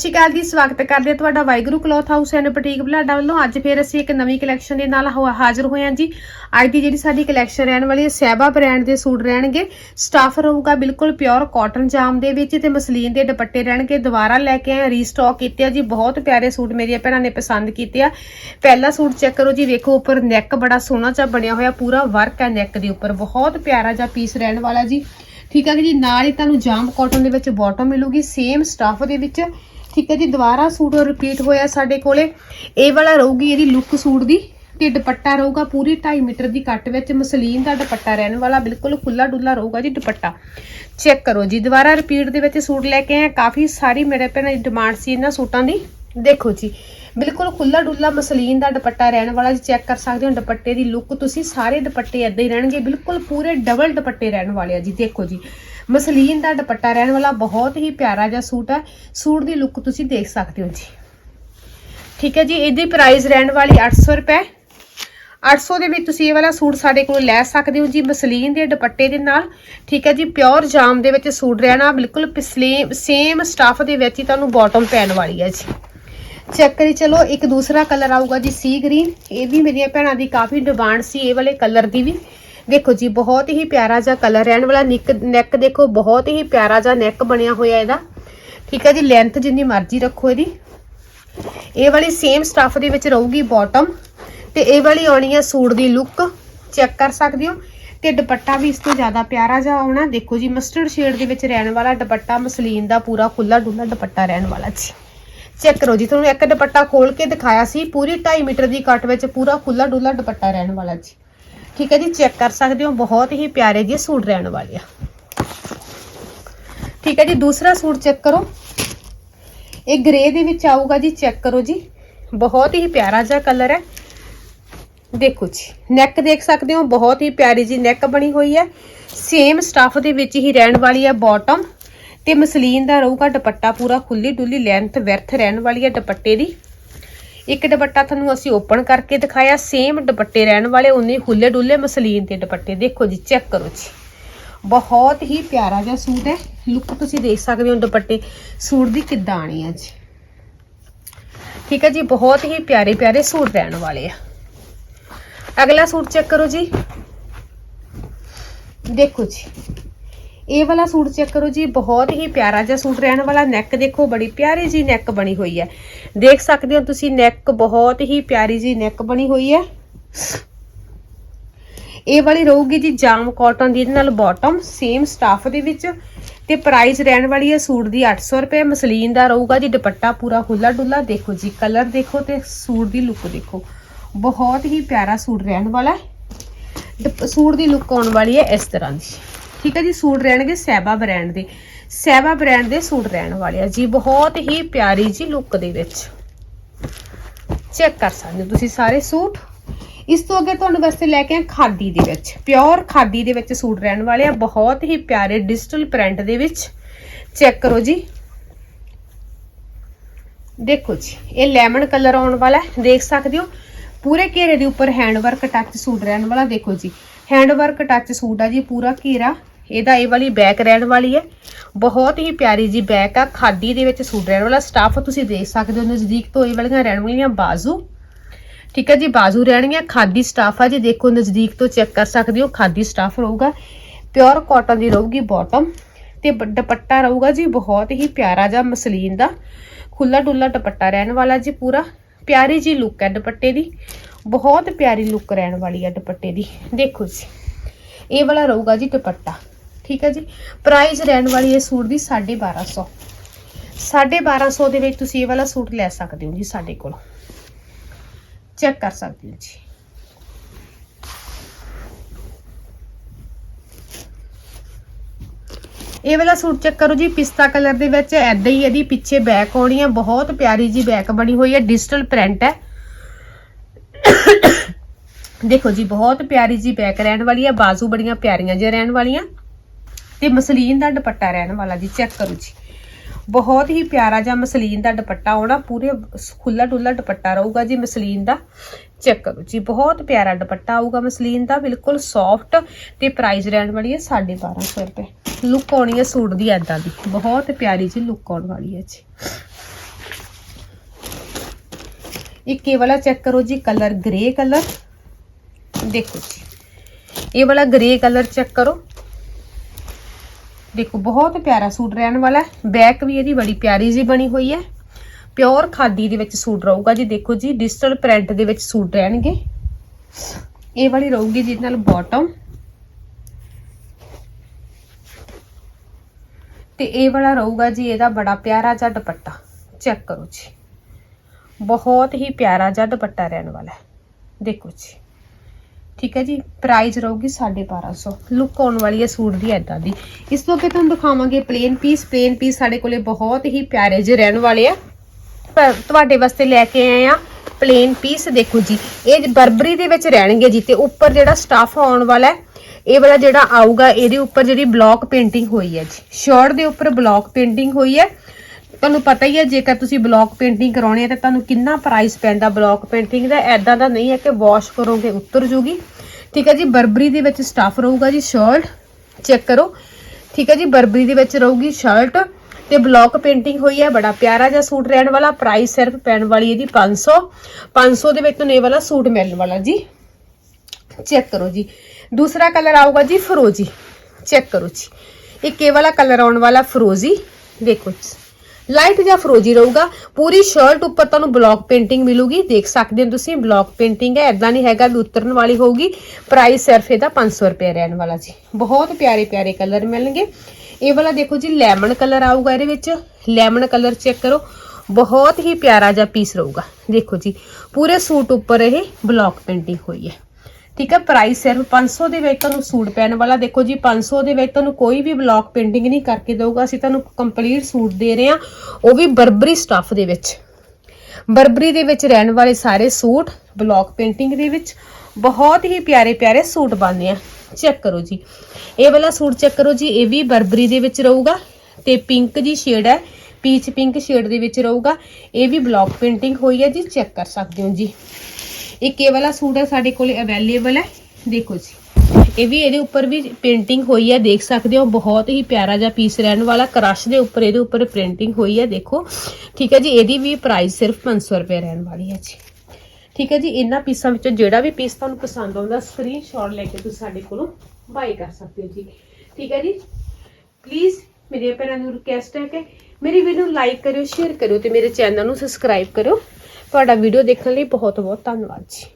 ਸਤਿ ਸ਼੍ਰੀ ਅਕਾਲ ਜੀ, ਸਵਾਗਤ ਕਰਦੇ ਹਾਂ ਤੁਹਾਡਾ Waheguru cloth house and boutique Balada ਵੱਲੋਂ। ਅੱਜ ਫੇਰ ਅਸੀਂ ਇੱਕ ਨਵੀਂ ਕਲੈਕਸ਼ਨ ਦੇ ਨਾਲ ਹੋ- ਹਾਜ਼ਰ ਹੋਏ ਹਾਂ ਜੀ। ਅੱਜ ਦੀ ਜਿਹੜੀ ਸਾਡੀ ਕਲੈਕਸ਼ਨ ਰਹਿਣ ਵਾਲੀ ਹੈ, ਸਹਿਬਾ ਬ੍ਰਾਂਡ ਦੇ ਸੂਟ ਰਹਿਣਗੇ। ਸਟਾਫ ਰਹੂਗਾ ਬਿਲਕੁਲ ਪਿਓਰ ਕਾਟਨ ਜਾਮ ਦੇ ਵਿੱਚ ਤੇ ਮਸਲੀਨ ਦੇ ਦੁਪੱਟੇ ਰਹਿਣਗੇ। ਦੁਬਾਰਾ ਲੈ ਕੇ ਆਏ ਰੀਸਟਾਕ ਕੀਤੇ ਆ ਜੀ। ਬਹੁਤ ਪਿਆਰੇ ਸੂਟ ਮੇਰੀਆਂ ਭੈਣਾਂ ਨੇ ਪਸੰਦ ਕੀਤੇ ਆ। ਪਹਿਲਾ ਸੂਟ ਚੈੱਕ ਕਰੋ ਜੀ, ਵੇਖੋ ਉੱਪਰ ਨੈਕ ਬੜਾ ਸੋਹਣਾ ਜਿਹਾ ਬਣਿਆ ਹੋਇਆ, ਪੂਰਾ ਵਰਕ ਹੈ ਨੈਕ ਦੇ ਉੱਪਰ। ਬਹੁਤ ਪਿਆਰਾ ਜਿਹਾ ਪੀਸ ਰਹਿਣ ਵਾਲਾ ਜੀ। ਠੀਕ ਹੈ ਜੀ, ਨਾਲ ਹੀ ਤੁਹਾਨੂੰ ਜਾਮ ਕਾਟਨ ਦੇ ਵਿੱਚ ਬਾਟਮ ਮਿਲੂਗੀ ਸੇਮ ਸਟਾਫ ਦੇ ਵਿੱਚ। ਠੀਕ ਹੈ ਜੀ, ਦੁਬਾਰਾ ਸੂਟ ਰਿਪੀਟ ਹੋਇਆ ਸਾਡੇ ਕੋਲੇ। ਇਹ ਵਾਲਾ ਰਹੂਗੀ ਇਹਦੀ ਲੁੱਕ ਸੂਟ ਦੀ, ਤੇ ਦੁਪੱਟਾ ਰਹੂਗਾ ਪੂਰੀ 2.5 ਮੀਟਰ ਦੀ ਕੱਟ ਵਿੱਚ, ਮਸਲੀਨ ਦਾ ਦੁਪੱਟਾ ਰਹਿਣ ਵਾਲਾ, ਬਿਲਕੁਲ ਖੁੱਲਾ ਡੁੱਲਾ ਰਹੂਗਾ ਜੀ ਦੁਪੱਟਾ। ਚੈੱਕ ਕਰੋ ਜੀ, ਦੁਬਾਰਾ ਰਿਪੀਟ ਦੇ ਵਿੱਚ ਸੂਟ ਲੈ ਕੇ ਆਏ ਕਾਫੀ ਸਾਰੀ ਮੇਰੇ ਭੈਣਾਂ ਡਿਮਾਂਡ ਸੀ ਇਹਨਾਂ ਸੂਟਾਂ ਦੀ। ਦੇਖੋ ਜੀ, ਬਿਲਕੁਲ ਖੁੱਲਾ ਡੁੱਲਾ ਮਸਲੀਨ ਦਾ ਦੁਪੱਟਾ ਰਹਿਣ ਵਾਲਾ ਜੀ, ਚੈੱਕ ਕਰ ਸਕਦੇ ਹੋ ਦੁਪੱਟੇ ਦੀ ਲੁੱਕ ਤੁਸੀਂ, ਸਾਰੇ ਦੁਪੱਟੇ ਏਦਾਂ ਹੀ ਰਹਿਣਗੇ, ਬਿਲਕੁਲ ਪੂਰੇ ਡਬਲ ਦੁਪੱਟੇ ਰਹਿਣ ਵਾਲੇ ਆ ਜੀ, ਦੇਖੋ ਜੀ। ਮਸਲੀਨ ਦਾ ਦੁਪੱਟਾ ਰਹਿਣ ਵਾਲਾ ਬਹੁਤ ਹੀ ਪਿਆਰਾ ਜਿਹਾ ਸੂਟ ਹੈ, ਸੂਟ ਦੀ ਲੁੱਕ ਤੁਸੀਂ ਦੇਖ ਸਕਦੇ ਹੋ ਜੀ। ਠੀਕ ਹੈ ਜੀ, ਇਹਦੀ ਪ੍ਰਾਈਸ ਰਹਿਣ ਵਾਲੀ 800 ਰੁਪਏ। 800 ਦੇ ਵਿੱਚ ਤੁਸੀਂ ਇਹ ਵਾਲਾ ਸੂਟ ਸਾਡੇ ਕੋਲ ਲੈ ਸਕਦੇ ਹੋ ਜੀ, ਮਸਲੀਨ ਦੇ ਦੁਪੱਟੇ ਦੇ ਨਾਲ। ਠੀਕ ਹੈ ਜੀ ਪਿਓਰ ਜਾਮ ਦੇ ਵਿੱਚ ਸੂਟ ਰਹਿਣਾ, ਬਿਲਕੁਲ ਸੇਮ ਸੇਮ ਸਟਾਫ ਦੇ ਵਿੱਚ ਹੀ ਤੁਹਾਨੂੰ ਬਾਟਮ ਪੈਣ ਵਾਲੀ ਹੈ ਜੀ। ਚੈੱਕ ਕਰੀ, ਚਲੋ, ਇੱਕ ਦੂਸਰਾ ਕਲਰ ਆਊਗਾ ਜੀ ਸੀ ਗ੍ਰੀਨ ਇਹ ਵੀ ਮੇਰੀਆਂ ਭੈਣਾਂ ਦੀ ਕਾਫੀ ਡਿਮਾਂਡ ਸੀ, ਇਹ ਵਾਲੇ ਕਲਰ ਦੀ ਵੀ। ਦੇਖੋ ਜੀ, ਬਹੁਤ ਹੀ ਪਿਆਰਾ ਜਿਹਾ ਕਲਰ ਰਹਿਣ ਵਾਲਾ ਨਿੱਕ ਨੈਕ ਦੇਖੋ, ਬਹੁਤ ਹੀ ਪਿਆਰਾ ਜਿਹਾ ਨੈਕ ਬਣਿਆ ਹੋਇਆ ਇਹਦਾ। ਠੀਕ ਹੈ ਜੀ ਲੈਂਥ ਜਿੰਨੀ ਮਰਜ਼ੀ ਰੱਖੋ ਇਹਦੀ। ਇਹ ਵਾਲੀ ਸੇਮ ਸਟਫ ਦੇ ਵਿੱਚ ਰਹੂਗੀ ਬਾਟਮ ਤੇ ਇਹ ਵਾਲੀ ਆਉਣੀ ਹੈ ਸੂਟ ਦੀ ਲੁੱਕ ਚੈੱਕ ਕਰ ਸਕਦੇ ਹੋ। ਤੇ ਦੁਪੱਟਾ ਵੀ ਇਸ ਤੋਂ ਜ਼ਿਆਦਾ ਪਿਆਰਾ ਜਿਹਾ ਆਉਣਾ। ਦੇਖੋ ਜੀ ਮਸਟਰਡ ਸ਼ੇਡ ਦੇ ਵਿੱਚ ਰਹਿਣ ਵਾਲਾ ਦੁਪੱਟਾ, ਮਸਲੀਨ ਦਾ ਪੂਰਾ ਖੁੱਲਾ ਡੁੱਲਾ ਦੁਪੱਟਾ ਰਹਿਣ ਵਾਲਾ ਜੀ। ਚੈੱਕ ਕਰੋ ਜੀ, ਤੁਹਾਨੂੰ ਇੱਕ ਦੁਪੱਟਾ ਖੋਲ ਕੇ ਦਿਖਾਇਆ ਸੀ, ਪੂਰੀ 2.5 ਮੀਟਰ ਦੀ ਕੱਟ ਵਿੱਚ ਪੂਰਾ ਖੁੱਲਾ ਡੁੱਲਾ ਦੁਪੱਟਾ ਰਹਿਣ ਵਾਲਾ ਜੀ। ਠੀਕ ਹੈ ਜੀ, ਚੈੱਕ ਕਰ ਸਕਦੇ ਹੋ, ਬਹੁਤ ਹੀ ਪਿਆਰੇ ਜਿਹੇ ਸੂਟ ਰਹਿਣ ਵਾਲੇ ਆ। ਠੀਕ ਹੈ ਜੀ, ਦੂਸਰਾ ਸੂਟ ਚੈੱਕ ਕਰੋ। ਇਹ ਗ੍ਰੇ ਦੇ ਵਿੱਚ ਆਊਗਾ ਜੀ, ਚੈੱਕ ਕਰੋ ਜੀ। ਬਹੁਤ ਹੀ ਪਿਆਰਾ ਜਿਹਾ ਕਲਰ ਹੈ। ਦੇਖੋ ਜੀ ਨੈਕ ਦੇਖ ਸਕਦੇ ਹੋ, ਬਹੁਤ ਹੀ ਪਿਆਰੀ ਜੀ ਨੈਕ ਬਣੀ ਹੋਈ ਹੈ। ਸੇਮ ਸਟਫ ਦੇ ਵਿੱਚ ਹੀ ਰਹਿਣ ਵਾਲੀ ਹੈ ਬਾਟਮ ਤੇ ਮਸਲੀਨ ਦਾ ਰਹੂਗਾ ਦੁਪੱਟਾ ਪੂਰਾ ਖੁੱਲੀ ਡੁੱਲੀ ਲੈਂਥ ਵਰਥ ਰਹਿਣ ਵਾਲੀ ਹੈ ਦੁਪੱਟੇ ਦੀ। ਇੱਕ ਦੁਪੱਟਾ ਤੁਹਾਨੂੰ ਅਸੀਂ ਓਪਨ ਕਰਕੇ ਦਿਖਾਇਆ ਸੇਮ ਦੁਪੱਟੇ ਰਹਿਣ ਵਾਲੇ ਉਹਨੇ ਖੁੱਲੇ ਡੁੱਲੇ ਮਸਲੀਨ ਦੇ ਦੁਪੱਟੇ। ਦੇਖੋ ਜੀ ਚੈੱਕ ਕਰੋ ਜੀ। ਬਹੁਤ ਹੀ ਪਿਆਰਾ ਜਿਹਾ ਸੂਟ ਹੈ। ਲੁੱਕ ਤੁਸੀਂ ਦੇਖ ਸਕਦੇ ਹੋ ਦੁਪੱਟੇ। ਸੂਟ ਦੀ ਕਿੱਦਾਂ ਆਣੀ ਹੈ ਜੀ। ਠੀਕ ਹੈ ਜੀ, ਬਹੁਤ ਹੀ ਪਿਆਰੇ ਪਿਆਰੇ ਸੂਟ ਰਹਿਣ ਵਾਲੇ ਆ। ਅਗਲਾ ਸੂਟ ਚੈੱਕ ਕਰੋ ਜੀ। ਦੇਖੋ ਜੀ। ਇਹ ਵਾਲਾ ਸੂਟ ਚੈੱਕ ਕਰੋ ਜੀ, ਬਹੁਤ ਹੀ ਪਿਆਰਾ ਜਿਹਾ ਸੂਟ ਰਹਿਣ ਵਾਲਾ ਨੈਕ ਦੇਖੋ, ਬੜੀ ਪਿਆਰੀ ਜੀ ਨੈਕ ਬਣੀ ਹੋਈ ਹੈ। ਦੇਖ ਸਕਦੇ ਹੋ ਤੁਸੀਂ ਨੈਕ ਬਹੁਤ ਹੀ ਪਿਆਰੀ ਜੀ ਨੈਕ ਬਣੀ ਹੋਈ ਹੈ। ਇਹ ਵਾਲੀ ਰਹੂਗੀ ਜੀ ਜਾਮ ਕਾਟਨ ਦੀ, ਇਹਦੇ ਨਾਲ ਬਾਟਮ ਸੇਮ ਸਟਾਫ ਦੇ ਵਿੱਚ। ਤੇ ਪ੍ਰਾਈਸ ਰਹਿਣ ਵਾਲੀ ਹੈ ਸੂਟ ਦੀ 800 ਰੁਪਏ, ਮਸਲੀਨ ਦਾ ਰਹੂਗਾ ਜੀ, ਦੁਪੱਟਾ ਪੂਰਾ ਖੁੱਲਾ ਡੁੱਲਾ ਦੇਖੋ ਜੀ ਕਲਰ ਦੇਖੋ ਤੇ ਸੂਟ ਦੀ ਲੁੱਕ ਦੇਖੋ। ਬਹੁਤ ਹੀ ਪਿਆਰਾ ਸੂਟ ਰਹਿਣ ਵਾਲਾ ਹੈ। ਸੂਟ ਦੀ ਲੁੱਕ ਆਉਣ ਵਾਲੀ ਹੈ ਇਸ ਤਰ੍ਹਾਂ ਦੀ। ਠੀਕ ਹੈ ਜੀ, ਸੂਟ ਰਹਿਣਗੇ ਸੈਬਾ ਬ੍ਰਾਂਡ ਦੇ। ਸੈਬਾ ਬ੍ਰਾਂਡ ਦੇ ਸੂਟ ਰਹਿਣ ਵਾਲੇ ਆ ਜੀ, ਬਹੁਤ ਹੀ ਪਿਆਰੀ ਜੀ ਲੁੱਕ ਦੇ ਵਿੱਚ। ਚੈੱਕ ਕਰ ਸਕਦੇ ਹੋ ਤੁਸੀਂ ਸਾਰੇ ਸੂਟ। ਇਸ ਤੋਂ ਅੱਗੇ ਤੁਹਾਨੂੰ ਵਾਸਤੇ ਲੈ ਕੇ ਆ ਖਾਦੀ ਦੇ ਵਿੱਚ। ਪਿਓਰ ਖਾਦੀ ਦੇ ਵਿੱਚ ਸੂਟ ਰਹਿਣ ਵਾਲੇ ਆ, ਬਹੁਤ ਹੀ ਪਿਆਰੇ ਡਿਜੀਟਲ ਪ੍ਰਿੰਟ ਦੇ ਵਿੱਚ। ਚੈੱਕ ਕਰੋ ਜੀ। ਦੇਖੋ ਜੀ, ਇਹ ਲੈਮਨ ਕਲਰ ਆਉਣ ਵਾਲਾ ਦੇਖ ਸਕਦੇ ਹੋ। ਪੂਰੇ ਘੇਰੇ ਦੇ ਉੱਪਰ ਹੈਂਡ ਵਰਕ ਟੱਚ ਸੂਟ ਰਹਿਣ ਵਾਲਾ, ਦੇਖੋ ਜੀ। ਹੈਂਡ ਵਰਕ ਟੱਚ ਸੂਟ ਆ ਜੀ, ਪੂਰਾ ਘੇਰਾ। ਇਹਦਾ ਇਹ ਵਾਲੀ ਬੈਕ ਰਹਿਣ ਵਾਲੀ ਹੈ। ਬਹੁਤ ਹੀ ਪਿਆਰੀ ਜੀ ਬੈਕ ਆ। ਖਾਦੀ ਦੇ ਵਿੱਚ ਸੂਟ ਰਹਿਣ ਵਾਲਾ ਸਟਾਫ ਤੁਸੀਂ ਦੇਖ ਸਕਦੇ ਹੋ ਨਜ਼ਦੀਕ ਤੋਂ ਇਹ ਵਾਲੀਆਂ ਰਹਿਣ ਵਾਲੀਆਂ ਬਾਜ਼ੂ। ਠੀਕ ਹੈ ਜੀ, ਬਾਜ਼ੂ ਰਹਿਣਗੀਆਂ। ਖਾਦੀ ਸਟਾਫ ਆ ਜੀ, ਦੇਖੋ ਨਜ਼ਦੀਕ ਤੋਂ ਚੈੱਕ ਕਰ ਸਕਦੇ ਹੋ ਖਾਦੀ ਸਟਾਫ ਰਹੂਗਾ। ਪਿਓਰ ਕਾਟਨ ਦੀ ਰਹੂਗੀ ਬਾਟਮ ਤੇ ਦੁਪੱਟਾ ਰਹੂਗਾ ਜੀ, ਬਹੁਤ ਹੀ ਪਿਆਰਾ ਜਿਹਾ ਮਸਲੀਨ ਦਾ। ਖੁੱਲਾ ਡੁੱਲਾ ਦੁਪੱਟਾ ਰਹਿਣ ਵਾਲਾ ਜੀ ਪੂਰਾ। ਪਿਆਰੀ ਜੀ ਲੁੱਕ ਹੈ ਦੁਪੱਟੇ ਦੀ। ਬਹੁਤ ਪਿਆਰੀ ਲੁੱਕ ਰਹਿਣ ਵਾਲੀ ਹੈ ਦੁਪੱਟੇ ਦੀ। ਦੇਖੋ ਜੀ, ਇਹ ਵਾਲਾ ਰਹੂਗਾ ਜੀ ਦੁਪੱਟਾ, ਠੀਕ ਹੈ ਜੀ? ਪ੍ਰਾਈਸ ਰਹਿਣ ਵਾਲੀ ਹੈ ਸੂਟ ਦੀ 1250 1250 ਦੇ ਵਿੱਚ ਤੁਸੀਂ ਇਹ ਵਾਲਾ ਸੂਟ ਲੈ ਸਕਦੇ ਹੋ ਜੀ ਸਾਡੇ ਕੋਲ। ਚੈੱਕ ਕਰ ਸਕਦੇ ਹੋ ਜੀ। ਇਹ ਵਾਲਾ ਸੂਟ ਚੈੱਕ ਕਰੋ ਜੀ, ਪਿਸਤਾ ਕਲਰ ਦੇ ਵਿੱਚ ਐਦਾਂ ਹੀ ਇਹਦੀ ਪਿੱਛੇ ਬੈਕ ਆਉਣੀ ਹੈ ਬਹੁਤ ਪਿਆਰੀ ਜੀ ਬੈਕ ਬਣੀ ਹੋਈ ਹੈ ਡਿਜੀਟਲ ਪ੍ਰਿੰਟ ਹੈ। ਦੇਖੋ ਜੀ, ਬਹੁਤ ਪਿਆਰੀ ਜੀ ਬੈਕ ਰਹਿਣ ਵਾਲੀ ਆ, ਬਾਜ਼ੂ ਬੜੀਆਂ ਪਿਆਰੀਆਂ ਜਿਹੀਆਂ ਰਹਿਣ ਵਾਲੀਆਂ। ਤੇ ਮਸਲੀਨ ਦਾ ਦੁਪੱਟਾ ਰਹਿਣ ਵਾਲਾ ਜੀ ਚੈੱਕ ਕਰੋ ਜੀ। ਬਹੁਤ ਹੀ ਪਿਆਰਾ ਜਿਹਾ ਮਸਲੀਨ ਦਾ ਦੁਪੱਟਾ ਆਉਣਾ ਪੂਰੇ ਖੁੱਲਾ ਡੁੱਲਾ ਦੁਪੱਟਾ ਰਹੂਗਾ ਜੀ ਮਸਲੀਨ ਦਾ। ਚੈੱਕ ਕਰੋ ਜੀ, ਬਹੁਤ ਪਿਆਰਾ ਦੁਪੱਟਾ ਆਊਗਾ ਮਸਲੀਨ ਦਾ, ਬਿਲਕੁਲ ਸੌਫਟ ਤੇ ਪ੍ਰਾਈਸ ਰਹਿਣ ਵਾਲੀ ਹੈ 1250 ਰੁਪਏ। ਲੁੱਕ ਆਉਣੀ ਹੈ ਸੂਟ ਦੀ ਐਦਾਂ ਦੀ। ਬਹੁਤ ਪਿਆਰੀ ਜੀ ਲੁੱਕ ਆਉਣ ਵਾਲੀ ਹੈ ਜੀ। ਇੱਕ ਇਹ ਵਾਲਾ ਚੈੱਕ ਕਰੋ ਜੀ ਕਲਰ ਗ੍ਰੇ ਕਲਰ ਦੇਖੋ ਜੀ। ਇਹ ਵਾਲਾ ਗ੍ਰੇ ਕਲਰ ਚੈੱਕ ਕਰੋ। ਦੇਖੋ, ਬਹੁਤ ਪਿਆਰਾ ਸੂਟ ਰਹਿਣ ਵਾਲਾ ਹੈ। ਬੈਕ ਵੀ ਇਹਦੀ ਬੜੀ ਪਿਆਰੀ ਜੀ ਬਣੀ ਹੋਈ ਹੈ। ਪਿਓਰ ਖਾਦੀ ਦੇ ਵਿੱਚ ਸੂਟ ਰਹੂਗਾ ਜੀ। ਦੇਖੋ ਜੀ ਡਿਜੀਟਲ ਪ੍ਰਿੰਟ ਦੇ ਵਿੱਚ ਸੂਟ ਰਹਿਣਗੇ। ਇਹ ਵਾਲੀ ਰਹੂਗੀ ਜਿਹਦੇ ਨਾਲ ਬਾਟਮ ਤੇ ਇਹ ਵਾਲਾ ਰਹੂਗਾ ਜੀ, ਇਹਦਾ ਬੜਾ ਪਿਆਰਾ ਜਿਹਾ ਦੁਪੱਟਾ। ਚੈੱਕ ਕਰੋ ਜੀ। ਬਹੁਤ ਹੀ ਪਿਆਰਾ ਜਿਹਾ ਦੁਪੱਟਾ ਰਹਿਣ ਵਾਲਾ ਹੈ। ਦੇਖੋ ਜੀ। ਠੀਕ ਹੈ ਜੀ? ਪ੍ਰਾਈਸ ਰਹੂਗੀ 1250 ਲੁੱਕ ਆਉਣ ਵਾਲੀ ਹੈ ਸੂਟ ਦੀ ਐਦਾਂ ਦੀ। ਇਸ ਤੋਂ ਅੱਗੇ ਤੁਹਾਨੂੰ ਦਿਖਾਵਾਂਗੇ ਪਲੇਨ ਪੀਸ ਪਲੇਨ ਪੀਸ ਸਾਡੇ ਕੋਲੇ ਬਹੁਤ ਹੀ ਪਿਆਰੇ ਜਿਹੇ ਰਹਿਣ ਵਾਲੇ ਆ। ਪਰ ਤੁਹਾਡੇ ਵਾਸਤੇ ਲੈ ਕੇ ਆਏ ਆ ਪਲੇਨ ਪੀਸ ਦੇਖੋ ਜੀ। ਇਹ ਬਰਬਰੀ ਦੇ ਵਿੱਚ ਰਹਿਣਗੇ ਜੀ ਤੇ ਉੱਪਰ ਜਿਹੜਾ ਸਟਾਫ ਆਉਣ ਵਾਲਾ ਹੈ, ਇਹ ਵਾਲਾ ਜਿਹੜਾ ਆਊਗਾ, ਇਹਦੇ ਉੱਪਰ ਜਿਹੜੀ ਬਲੌਕ ਪੇਂਟਿੰਗ ਹੋਈ ਹੈ ਜੀ। ਸ਼ਰਟ ਦੇ ਉੱਪਰ ਬਲੌਕ ਪੇਂਟਿੰਗ ਹੋਈ ਹੈ। ਤੁਹਾਨੂੰ ਪਤਾ ਹੀ ਹੈ, ਜੇਕਰ ਤੁਸੀਂ ਬਲੌਕ ਪੇਂਟਿੰਗ ਕਰਾਉਣੀ ਹੈ ਤਾਂ ਤੁਹਾਨੂੰ ਕਿੰਨਾ ਪ੍ਰਾਈਸ ਪੈਂਦਾ ਬਲੌਕ ਪੇਂਟਿੰਗ ਦਾ? ਐਦਾਂ ਦਾ ਨਹੀਂ ਹੈ ਕਿ ਵਾਸ਼ ਕਰੋਗੇ, ਉੱਤਰ ਜੂਗੀ। ਠੀਕ ਹੈ ਜੀ, ਬਰਬਰੀ ਦੇ ਵਿੱਚ ਸਟਾਫ ਰਹੂਗਾ ਜੀ ਸ਼ਰਟ ਚੈੱਕ ਕਰੋ। ਠੀਕ ਹੈ ਜੀ, ਬਰਬਰੀ ਦੇ ਵਿੱਚ ਰਹੂਗੀ ਸ਼ਰਟ ਤੇ ਬਲੌਕ ਪੇਂਟਿੰਗ ਹੋਈ ਹੈ, ਬੜਾ ਪਿਆਰਾ ਜਿਹਾ ਸੂਟ ਰਹਿਣ ਵਾਲਾ। ਪ੍ਰਾਈਸ ਸਿਰਫ ਪੈਣ ਵਾਲੀ ਇਹਦੀ 500 500 ਦੇ ਵਿੱਚ ਤੁਹਾਨੂੰ ਇਹ ਵਾਲਾ ਸੂਟ ਮਿਲਣ ਵਾਲਾ ਜੀ। ਚੈੱਕ ਕਰੋ ਜੀ। ਦੂਸਰਾ ਕਲਰ ਆਊਗਾ ਜੀ ਫਰੋਜੀ ਚੈੱਕ ਕਰੋ ਜੀ। ਇੱਕ ਇਹ ਵਾਲਾ ਕਲਰ ਆਉਣ ਵਾਲਾ ਫਰੋਜੀ ਦੇਖੋ ਲਾਈਟ ਜਾਂ ਫਰੋਜੀ ਰਹੂਗਾ। ਪੂਰੀ ਸ਼ਰਟ ਉੱਪਰ ਤੁਹਾਨੂੰ ਬਲੌਕ ਪੇਂਟਿੰਗ ਮਿਲੂਗੀ। ਦੇਖ ਸਕਦੇ ਹੋ ਤੁਸੀਂ ਬਲੌਕ ਪੇਂਟਿੰਗ ਹੈ ਐਦਾਂ ਨਹੀਂ ਹੈਗਾ ਵੀ ਉਤਰਨ ਵਾਲੀ ਹੋਊਗੀ। ਪ੍ਰਾਈਸ ਸਿਰਫ ਇਹਦਾ 500 ਰੁਪਏ ਰਹਿਣ ਵਾਲਾ ਜੀ। ਬਹੁਤ ਪਿਆਰੇ ਪਿਆਰੇ ਕਲਰ ਮਿਲਣਗੇ। ਇਹ ਵਾਲਾ ਦੇਖੋ ਜੀ ਲੈਮਨ ਕਲਰ ਆਊਗਾ ਇਹਦੇ ਵਿੱਚ। ਲੈਮਨ ਕਲਰ ਚੈੱਕ ਕਰੋ। ਬਹੁਤ ਹੀ ਪਿਆਰਾ ਜਿਹਾ ਪੀਸ ਰਹੂਗਾ। ਦੇਖੋ ਜੀ, ਪੂਰੇ ਸੂਟ ਉੱਪਰ ਇਹ ਬਲੌਕ ਪੇਂਟਿੰਗ ਹੋਈ ਹੈ। ਠੀਕ ਹੈ ਪ੍ਰਾਈਸ ਸਿਰਫ 500 ਦੇ ਵਿੱਚ ਤੁਹਾਨੂੰ ਸੂਟ ਪੈਣ ਵਾਲਾ। ਦੇਖੋ ਜੀ 500 ਦੇ ਵਿੱਚ ਤੁਹਾਨੂੰ ਕੋਈ ਵੀ ਬਲੌਕ ਪੇਂਟਿੰਗ ਨਹੀਂ ਕਰਕੇ ਦਊਗਾ। ਅਸੀਂ ਤੁਹਾਨੂੰ ਕੰਪਲੀਟ ਸੂਟ ਦੇ ਰਹੇ ਹਾਂ, ਉਹ ਵੀ ਬਰਬਰੀ ਸਟੱਫ ਦੇ ਵਿੱਚ। ਬਰਬਰੀ ਦੇ ਵਿੱਚ ਰਹਿਣ ਵਾਲੇ ਸਾਰੇ ਸੂਟ ਬਲੌਕ ਪੇਂਟਿੰਗ ਦੇ ਵਿੱਚ ਬਹੁਤ ਹੀ ਪਿਆਰੇ ਪਿਆਰੇ ਸੂਟ ਬਣਦੇ ਆ। ਚੈੱਕ ਕਰੋ ਜੀ। ਇਹ ਵਾਲਾ ਸੂਟ ਚੈੱਕ ਕਰੋ ਜੀ, ਇਹ ਵੀ ਬਰਬਰੀ ਦੇ ਵਿੱਚ ਰਹੂਗਾ ਤੇ ਪਿੰਕ ਜੀ ਸ਼ੇਡ ਹੈ ਪੀਚ ਪਿੰਕ ਸ਼ੇਡ ਦੇ ਵਿੱਚ ਰਹੂਗਾ। ਇਹ ਵੀ ਬਲੌਕ ਪੇਂਟਿੰਗ ਹੋਈ ਹੈ ਜੀ ਚੈੱਕ ਕਰ ਸਕਦੇ ਹੋ ਜੀ। ਇੱਕ ਇਹ ਵਾਲਾ ਸੂਟ ਹੈ, ਸਾਡੇ ਕੋਲੇ ਅਵੇਲੇਬਲ ਹੈ। ਦੇਖੋ ਜੀ। ਇਹ ਵੀ ਇਹਦੇ ਉੱਪਰ ਵੀ ਪੇਂਟਿੰਗ ਹੋਈ ਹੈ, ਦੇਖ ਸਕਦੇ ਹੋ। ਬਹੁਤ ਹੀ ਪਿਆਰਾ ਜਿਹਾ ਪੀਸ ਰਹਿਣ ਵਾਲਾ, ਕ੍ਰਸ਼ ਦੇ ਉੱਪਰ, ਇਹਦੇ ਉੱਪਰ ਪ੍ਰਿੰਟਿੰਗ ਹੋਈ ਹੈ, ਦੇਖੋ। ਠੀਕ ਹੈ ਜੀ, ਇਹਦੀ ਵੀ ਪ੍ਰਾਈਸ ਸਿਰਫ 500 ਰੁਪਏ ਰਹਿਣ ਵਾਲੀ ਹੈ ਜੀ। ਠੀਕ ਹੈ ਜੀ, ਇਹਨਾਂ ਪੀਸਾਂ ਵਿੱਚੋਂ ਜਿਹੜਾ ਵੀ ਪੀਸ ਤੁਹਾਨੂੰ ਪਸੰਦ ਆਉਂਦਾ ਸਕਰੀਨਸ਼ਾਟ ਲੈ ਕੇ ਤੁਸੀਂ ਸਾਡੇ ਕੋਲੋਂ ਬਾਈ ਕਰ ਸਕਦੇ ਹੋ ਜੀ। ਠੀਕ ਹੈ ਜੀ। ਪਲੀਜ਼ ਮੇਰੇ ਭੈਣਾਂ ਨੂੰ ਰਿਕਵੈਸਟ ਹੈ ਕਿ ਮੇਰੀ ਵੀਡੀਓ ਲਾਈਕ ਕਰਿਓ ਸ਼ੇਅਰ ਕਰਿਓ ਤੇ ਮੇਰੇ ਚੈਨਲ ਨੂੰ ਸਬਸਕ੍ਰਾਈਬ ਕਰਿਓ। ਤੁਹਾਡਾ ਵੀਡੀਓ ਦੇਖਣ ਲਈ ਬਹੁਤ ਬਹੁਤ ਧੰਨਵਾਦ ਜੀ।